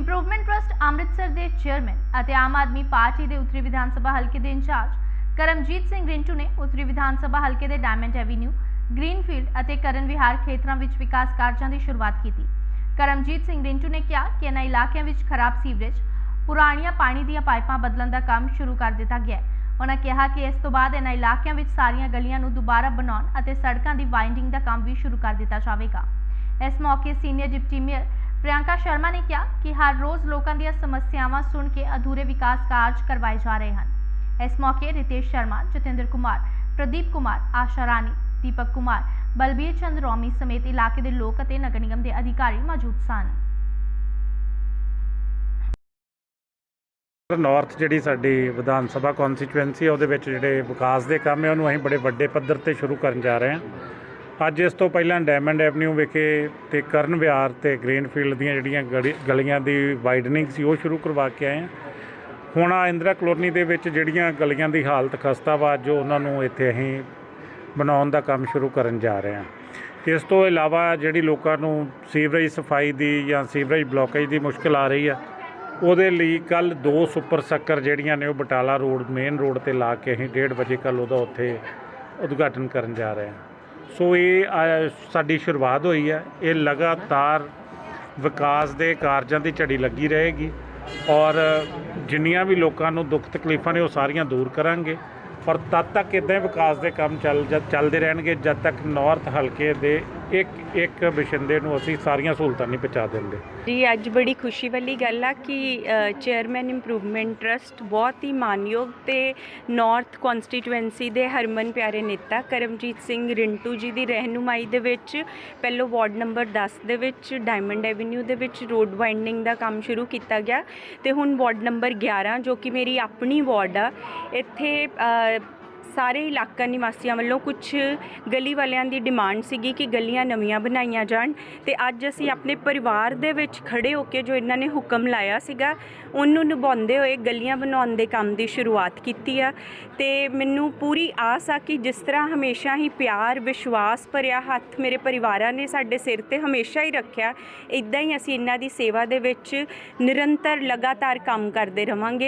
Improvement trust Amritsar ਦੇ chairman ਅਤੇ Aam Aadmi party ਦੇ ਉੱਤਰੀ ਵਿਧਾਨ ਸਭਾ ਹਲਕੇ ਦੇ ਇੰਚਾਰਜ ਕਰਮਜੀਤ ਸਿੰਘ ਰਿੰਟੂ ਨੇ ਉੱਤਰੀ ਵਿਧਾਨ ਸਭਾ ਹਲਕੇ ਦੇ ਡਾਇਮੰਡ ਐਵੀਨਿਊ ਗ੍ਰੀਨਫੀਲਡ ਅਤੇ ਕਰਨ ਵਿਹਾਰ ਖੇਤਰਾਂ ਵਿੱਚ ਵਿਕਾਸ ਕਾਰਜਾਂ ਦੀ ਸ਼ੁਰੂਆਤ ਕੀਤੀ। ਕਰਮਜੀਤ ਸਿੰਘ ਰਿੰਟੂ ਨੇ ਕਿਹਾ ਕਿ ਇਹਨਾਂ ਇਲਾਕਿਆਂ ਵਿੱਚ ਖਰਾਬ ਸੀਵਰੇਜ, ਪੁਰਾਣੀਆਂ ਪਾਣੀ ਦੀਆਂ ਪਾਈਪਾਂ ਬਦਲਣ ਦਾ ਕੰਮ ਸ਼ੁਰੂ ਕਰ ਦਿੱਤਾ ਗਿਆ ਹੈ। ਉਹਨਾਂ ਕਿਹਾ ਕਿ ਇਸ ਤੋਂ ਬਾਅਦ ਇਹਨਾਂ ਇਲਾਕਿਆਂ ਵਿੱਚ ਸਾਰੀਆਂ ਗਲੀਆਂ ਨੂੰ ਦੁਬਾਰਾ ਬਣਾਉਣ ਅਤੇ ਸੜਕਾਂ ਦੀ ਵਾਈਂਡਿੰਗ ਦਾ ਕੰਮ ਵੀ ਸ਼ੁਰੂ ਕਰ ਦਿੱਤਾ ਜਾਵੇਗਾ। ਇਸ ਮੌਕੇ senior deputy mayor Priyanka Sharma ਨੇ ਕਿਹਾ ਕਿ ਹਰ ਰੋਜ਼ ਲੋਕਾਂ ਦੀਆਂ ਸਮੱਸਿਆਵਾਂ ਸੁਣ ਕੇ ਅਧੂਰੇ ਵਿਕਾਸ ਕਾਰਜ ਕਰਵਾਏ ਜਾ ਰਹੇ ਹਨ। ਇਸ ਮੌਕੇ ਰਿਤੇਸ਼ ਸ਼ਰਮਾ, ਜਤਿੰਦਰ ਕੁਮਾਰ, ਪ੍ਰਦੀਪ ਕੁਮਾਰ, ਆਸ਼ਾ ਰਾਣੀ, ਦੀਪਕ ਕੁਮਾਰ, ਬਲਬੀਰ ਚੰਦ ਰੋਮੀ ਸਮੇਤ ਇਲਾਕੇ ਦੇ ਲੋਕ ਅਤੇ ਨਗਰ ਨਿਗਮ ਦੇ ਅਧਿਕਾਰੀ ਮੌਜੂਦ ਸਨ। ਨਾਰਥ ਜਿਹੜੀ ਸਾਡੀ ਵਿਧਾਨ ਸਭਾ ਕਨਸਟੀਚੁਐਂਸੀ ਹੈ ਉਹਦੇ ਵਿੱਚ ਜਿਹੜੇ ਵਿਕਾਸ ਦੇ ਕੰਮ ਹੈ ਉਹਨੂੰ ਅਸੀਂ ਬੜੇ ਵੱਡੇ ਪੱਧਰ ਤੇ ਸ਼ੁਰੂ ਕਰਨ ਜਾ ਰਹੇ ਹਾਂ। ਅੱਜ ਇਸ ਤੋਂ ਪਹਿਲਾਂ ਡਾਇਮੰਡ ਐਵਨਿਊ ਵਿਖੇ ਤੇ ਕਰਨ ਵਿਹਾਰ ਤੇ ਗ੍ਰੀਨਫੀਲਡ ਦੀਆਂ ਜਿਹੜੀਆਂ ਗਲੀ- ਗਲੀਆਂ ਦੀ ਵਾਈਡਨਿੰਗ ਸੀ, ਉਹ ਸ਼ੁਰੂ ਕਰਵਾ ਕੇ ਆਏ ਹਾਂ। ਹੁਣ ਆ ਇੰਦਰਾ ਕਲੋਨੀ ਦੇ ਵਿੱਚ ਜਿਹੜੀਆਂ ਗਲੀਆਂ ਦੀ ਹਾਲਤ ਖਸਤਾ ਵਾ ਜੋ ਉਹਨਾਂ ਨੂੰ ਇੱਥੇ ਅਸੀਂ ਬਣਾਉਣ ਦਾ ਕੰਮ ਸ਼ੁਰੂ ਕਰਨ ਜਾ ਰਹੇ ਹਾਂ। ਇਸ ਤੋਂ ਇਲਾਵਾ ਜਿਹੜੀ ਲੋਕਾਂ ਨੂੰ ਸੀਵਰੇਜ ਸਫ਼ਾਈ ਦੀ ਜਾਂ ਸੀਵਰੇਜ ਬਲੋਕੇਜ ਦੀ ਮੁਸ਼ਕਲ ਆ ਰਹੀ ਆ, ਉਹਦੇ ਲਈ ਕੱਲ ਦੋ ਸੁਪਰ ਸੱਕਰ ਜਿਹੜੀਆਂ ਨੇ ਉਹ ਬਟਾਲਾ ਰੋਡ ਮੇਨ ਰੋਡ ਤੇ ਲਾ ਕੇ ਅਸੀਂ 1:30 ਵਜੇ ਕੱਲ ਉਹਦਾ ਉੱਥੇ ਉਦਘਾਟਨ ਕਰਨ ਜਾ ਰਹੇ ਹਾਂ। ਸੋ ਇਹ ਸਾਡੀ ਸ਼ੁਰੂਆਤ ਹੋਈ ਹੈ। ਇਹ ਲਗਾਤਾਰ ਵਿਕਾਸ ਦੇ ਕਾਰਜਾਂ ਦੀ ਝੜੀ ਲੱਗੀ ਰਹੇਗੀ ਔਰ ਜਿੰਨੀਆਂ ਵੀ ਲੋਕਾਂ ਨੂੰ ਦੁੱਖ ਤਕਲੀਫਾਂ ਨੇ ਉਹ ਸਾਰੀਆਂ ਦੂਰ ਕਰਾਂਗੇ। ਔਰ ਤਦ ਤੱਕ ਇਦਾਂ ਵਿਕਾਸ ਦੇ ਕੰਮ ਚੱਲ ਜਦ ਚੱਲਦੇ ਰਹਿਣਗੇ, ਜਦ ਤੱਕ ਨਾਰਥ ਹਲਕੇ ਦੇ ਇੱਕ ਇੱਕ ਬਸ਼ਿੰਦੇ ਨੂੰ ਅਸੀਂ ਸਾਰੀਆਂ ਸਹੂਲਤਾਂ ਨਹੀਂ ਪਹੁੰਚਾ ਦਿੰਦੇ। ਜੀ, ਅੱਜ ਬੜੀ ਖੁਸ਼ੀ ਵਾਲੀ ਗੱਲ ਆ ਕਿ ਚੇਅਰਮੈਨ ਇੰਪਰੂਵਮੈਂਟ ਟਰਸਟ ਬਹੁਤ ਹੀ ਮਾਨਯੋਗ ਤੇ ਨਾਰਥ ਕਨਸਟੀਟੂਐਂਸੀ ਦੇ ਹਰਮਨ ਪਿਆਰੇ ਨੇਤਾ ਕਰਮਜੀਤ ਸਿੰਘ ਰਿੰਟੂ ਜੀ ਦੀ ਰਹਿਨੁਮਾਈ ਦੇ ਵਿੱਚ, ਪਹਿਲੋ ਵਾਰਡ ਨੰਬਰ 10 ਦੇ ਵਿੱਚ ਡਾਇਮੰਡ ਐਵੀਨਿਊ ਦੇ ਵਿੱਚ ਰੋਡ ਵਾਈਂਡਿੰਗ ਦਾ ਕੰਮ ਸ਼ੁਰੂ ਕੀਤਾ ਗਿਆ ਤੇ ਹੁਣ ਵਾਰਡ ਨੰਬਰ 11 ਜੋ ਕਿ ਮੇਰੀ ਆਪਣੀ ਵਾਰਡ ਆ, ਇੱਥੇ ਸਾਰੇ ਇਲਾਕਾ ਨਿਵਾਸੀਆਂ ਵੱਲੋਂ ਕੁਝ ਗਲੀ ਵਾਲਿਆਂ ਦੀ ਡਿਮਾਂਡ ਸੀਗੀ ਕਿ ਗਲੀਆਂ ਨਵੀਆਂ ਬਣਾਈਆਂ ਜਾਣ ਤੇ ਅੱਜ ਅਸੀਂ ਆਪਣੇ ਪਰਿਵਾਰ ਦੇ ਵਿੱਚ ਖੜੇ ਹੋ ਕੇ ਜੋ ਇਹਨਾਂ ਨੇ ਹੁਕਮ ਲਾਇਆ ਸੀਗਾ, ਉਹਨੂੰ ਨਿਭਾਉਂਦੇ ਹੋਏ ਗਲੀਆਂ ਬਣਾਉਣ ਦੇ ਕੰਮ ਦੀ ਸ਼ੁਰੂਆਤ ਕੀਤੀ ਆ। ਤੇ ਮੈਨੂੰ ਪੂਰੀ ਆਸ ਆ ਕਿ ਜਿਸ ਤਰ੍ਹਾਂ ਹਮੇਸ਼ਾ ਹੀ ਪਿਆਰ, ਵਿਸ਼ਵਾਸ ਭਰਿਆ ਹੱਥ ਮੇਰੇ ਪਰਿਵਾਰਾਂ ਨੇ ਸਾਡੇ ਸਿਰ ਤੇ ਹਮੇਸ਼ਾ ਹੀ ਰੱਖਿਆ ਇਦਾਂ ਹੀ ਅਸੀਂ ਇਹਨਾਂ ਦੀ ਸੇਵਾ ਦੇ ਵਿੱਚ ਨਿਰੰਤਰ ਲਗਾਤਾਰ ਕੰਮ ਕਰਦੇ ਰਵਾਂਗੇ।